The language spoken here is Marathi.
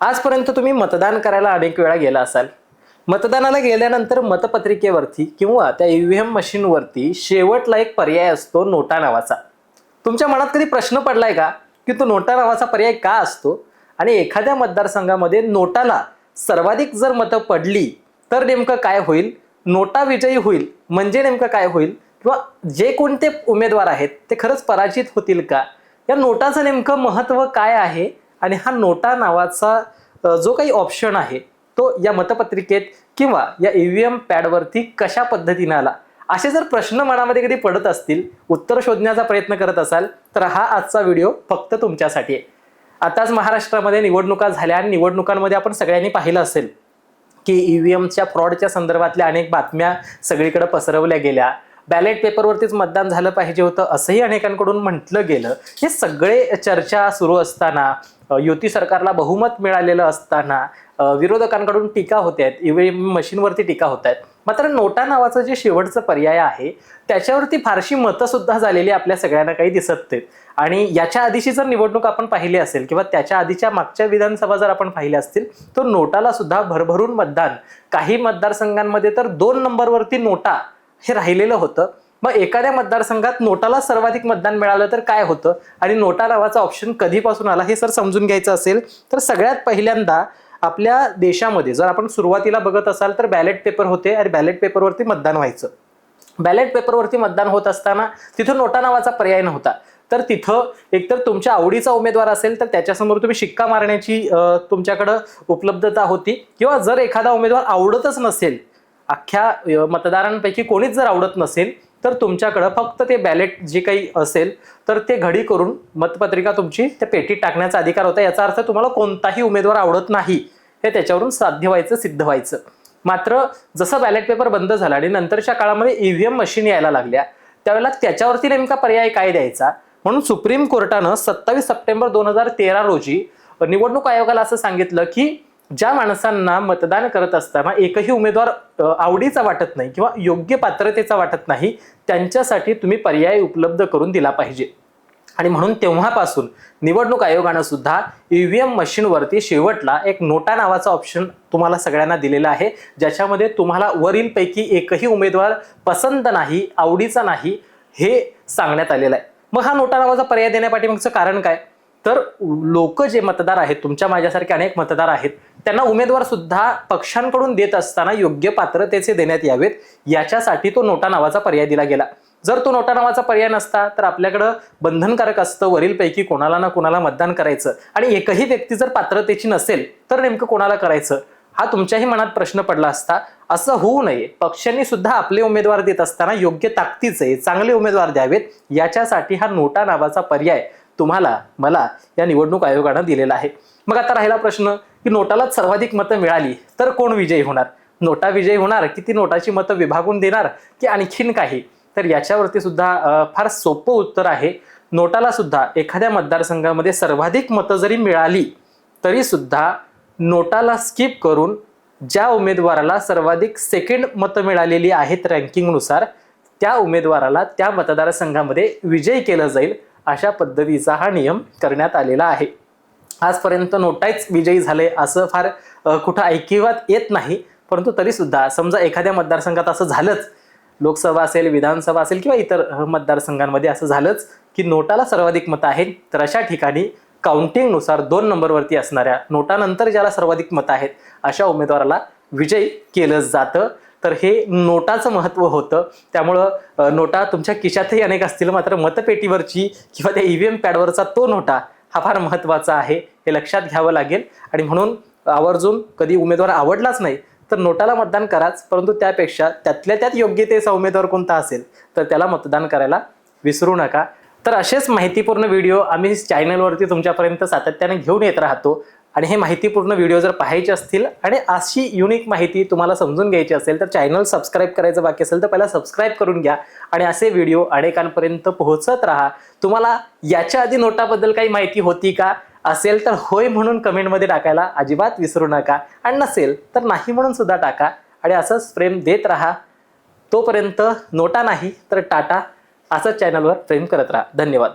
आजपर्यंत तुम्ही मतदान करायला अनेक वेळा गेला असाल. मतदानाला गेल्यानंतर मतपत्रिकेवरती किंवा त्या ईव्हीएम मशीनवरती शेवटला एक पर्याय असतो नोटा नावाचा. तुमच्या मनात कधी प्रश्न पडलाय का? की तो नोटा नावाचा पर्याय का असतो? आणि एखाद्या मतदारसंघामध्ये नोटाला सर्वाधिक जर मतं पडली तर नेमकं काय होईल? नोटा विजयी होईल म्हणजे नेमकं काय होईल? किंवा जे कोणते उमेदवार आहेत ते खरंच पराजित होतील का? या नोटाचं नेमकं महत्त्व काय आहे? आणि हा नोटा नावाचा जो काही ऑप्शन आहे तो या मतपत्रिकेत किंवा या ई व्ही एम पॅडवरती कशा पद्धतीने आला? असे जर प्रश्न मनामध्ये कधी पडत असतील उत्तर शोधण्याचा प्रयत्न करत असाल तर हा आजचा व्हिडिओ फक्त तुमच्यासाठी आहे. आताच महाराष्ट्रामध्ये निवडणुका झाल्या आणि निवडणुकांमध्ये आपण सगळ्यांनी पाहिलं असेल की ई व्ही एमच्या फ्रॉडच्या संदर्भातल्या अनेक बातम्या सगळीकडे पसरवल्या गेल्या. बॅलेट पेपरवरतीच मतदान झालं पाहिजे होतं असंही अनेकांकडून म्हटलं गेलं. हे सगळे चर्चा सुरू असताना युती सरकारला बहुमत मिळालेलं असताना विरोधकांकडून टीका होत आहेत ईव्हीएम मशीनवरती टीका होत आहेत मात्र नोटा नावाचं जे शेवटचं पर्याय आहे त्याच्यावरती फारशी मतंसुद्धा झालेली आपल्या सगळ्यांना काही दिसत नाहीत. आणि याच्या आधीची जर निवडणूक आपण पाहिली असेल किंवा त्याच्या आधीच्या मागच्या विधानसभा जर आपण पाहिल्या असतील तर नोटाला सुद्धा भरभरून मतदान. काही मतदारसंघांमध्ये तर दोन नंबरवरती नोटा हे राहिलेलं होतं. मग एखाद्या मतदारसंघात नोटाला सर्वाधिक मतदान मिळालं तर काय होतं? आणि नोटा नावाचा ऑप्शन कधीपासून आला हे सर समजून घ्यायचं असेल तर सगळ्यात पहिल्यांदा आपल्या देशामध्ये जर आपण सुरुवातीला बघत असाल तर बॅलेट पेपर होते आणि बॅलेट पेपरवरती मतदान व्हायचं. बॅलेट पेपरवरती मतदान होत असताना तिथं नोटा नावाचा पर्याय नव्हता. तर तिथं एकतर तुमच्या आवडीचा उमेदवार असेल तर त्याच्यासमोर तुम्ही शिक्का मारण्याची तुमच्याकडं उपलब्धता होती. किंवा जर एखादा उमेदवार आवडतच नसेल अख्ख्या मतदारांपैकी कोणीच जर आवडत नसेल तर तुमच्याकडं फक्त ते बॅलेट जे काही असेल तर ते घडी करून मतपत्रिका तुमची त्या पेटीत टाकण्याचा अधिकार होता. याचा अर्थ तुम्हाला कोणताही उमेदवार आवडत नाही हे त्याच्यावरून साध्य व्हायचं सिद्ध व्हायचं. मात्र जसं बॅलेट पेपर बंद झाला आणि नंतरच्या काळामध्ये ईव्हीएम मशीन यायला लागल्या त्यावेळेला त्याच्यावरती नेमका पर्याय काय द्यायचा? म्हणून सुप्रीम कोर्टानं सत्तावीस सप्टेंबर दोन हजार तेरा रोजी निवडणूक आयोगाला असं सांगितलं की ज्या माणसांना मतदान करत असताना एकही उमेदवार आवडीचा वाटत नाही किंवा योग्य पात्रतेचा वाटत नाही त्यांच्यासाठी तुम्ही पर्याय उपलब्ध करून दिला पाहिजे. आणि म्हणून तेव्हापासून निवडणूक आयोगानं सुद्धा ईव्हीएम मशीनवरती शेवटला एक नोटा नावाचा ऑप्शन तुम्हाला सगळ्यांना दिलेला आहे ज्याच्यामध्ये तुम्हाला वरीलपैकी एकही उमेदवार पसंत नाही आवडीचा नाही हे सांगण्यात आलेलं आहे. मग हा नोटा नावाचा पर्याय देण्यापाठीमागचं कारण काय? तर लोक जे मतदार आहेत तुमच्या माझ्यासारखे अनेक मतदार आहेत त्यांना उमेदवार सुद्धा पक्षांकडून देत असताना योग्य पात्रतेचे देण्यात यावेत. याच्यासाठी तो नोटा नावाचा पर्याय दिला गेला. जर तो नोटा नावाचा पर्याय नसता तर आपल्याकडं बंधनकारक असतं वरीलपैकी कोणाला ना कोणाला मतदान करायचं. आणि एकही व्यक्ती जर पात्रतेची नसेल तर नेमकं कोणाला करायचं? हा तुमच्याही मनात प्रश्न पडला असता. असं होऊ नये. पक्षांनी सुद्धा आपले उमेदवार देत असताना योग्य ताकदीचे चांगले उमेदवार द्यावेत. याच्यासाठी हा नोटा नावाचा पर्याय तुम्हाला मला या निवडणूक आयोगानं दिलेला आहे. मग आता राहिला प्रश्न की नोटालाच सर्वाधिक मतं मिळाली तर कोण विजयी होणार? नोटा विजयी होणार की ती नोटाची मतं विभागून देणार की आणखीन काही? तर याच्यावरती सुद्धा फार सोपं उत्तर आहे. नोटाला सुद्धा एखाद्या मतदारसंघामध्ये सर्वाधिक मतं जरी मिळाली तरी सुद्धा नोटाला स्किप करून ज्या उमेदवाराला सर्वाधिक सेकंड मतं मिळालेली आहेत रँकिंगनुसार त्या उमेदवाराला त्या मतदारसंघामध्ये विजयी केलं जाईल अशा पद्धतीचा हा नियम करण्यात आलेला आहे. आजपर्यंत नोटाईच विजयी झाले असं फार कुठं ऐकिवात येत नाही. परंतु तरी सुद्धा समजा एखाद्या मतदारसंघात असं झालंच लोकसभा असेल विधानसभा असेल किंवा इतर मतदारसंघांमध्ये असं झालंच की नोटाला सर्वाधिक मतं आहेत तर अशा ठिकाणी काउंटिंगनुसार दोन नंबरवरती असणाऱ्या नोटानंतर ज्याला सर्वाधिक मतं आहेत अशा उमेदवाराला विजयी केलं जातं. तर हे नोटाचं महत्त्व होतं. त्यामुळं नोटा तुमच्या खिशातही अनेक असतील मात्र मतपेटीवरची किंवा त्या ईव्हीएम पॅडवरचा तो नोटा हा फार महत्त्वाचा आहे हे लक्षात घ्यावं लागेल. आणि म्हणून आवर्जून कधी उमेदवार आवडलाच नाही तर नोटाला मतदान कराच. परंतु त्यापेक्षा त्यातल्या त्यात योग्यतेचा उमेदवार कोणता असेल तर त्याला मतदान करायला विसरू नका. तर असेच माहितीपूर्ण व्हिडिओ आम्ही चॅनलवरती तुमच्यापर्यंत सातत्याने घेऊन येत राहतो. आणि हे माहितीपूर्ण व्हिडिओ जर पाहायचे असतील आणि अशी युनिक माहिती तुम्हाला समजून घ्यायची असेल तर चॅनल सबस्क्राईब करायचं बाकी असेल तर पहिला सबस्क्राईब करून घ्या आणि असे व्हिडिओ अनेकांपर्यंत पोहोचत राहा. तुम्हाला याच्या आधी नोटाबद्दल काही माहिती होती का? असेल तर होय म्हणून कमेंटमध्ये टाकायला अजिबात विसरू नका. आणि नसेल तर नाही म्हणून सुद्धा टाका आणि असंच प्रेम देत राहा. तोपर्यंत नोटा नाही तर टाटा असंच चॅनलवर प्रेम करत राहा. धन्यवाद.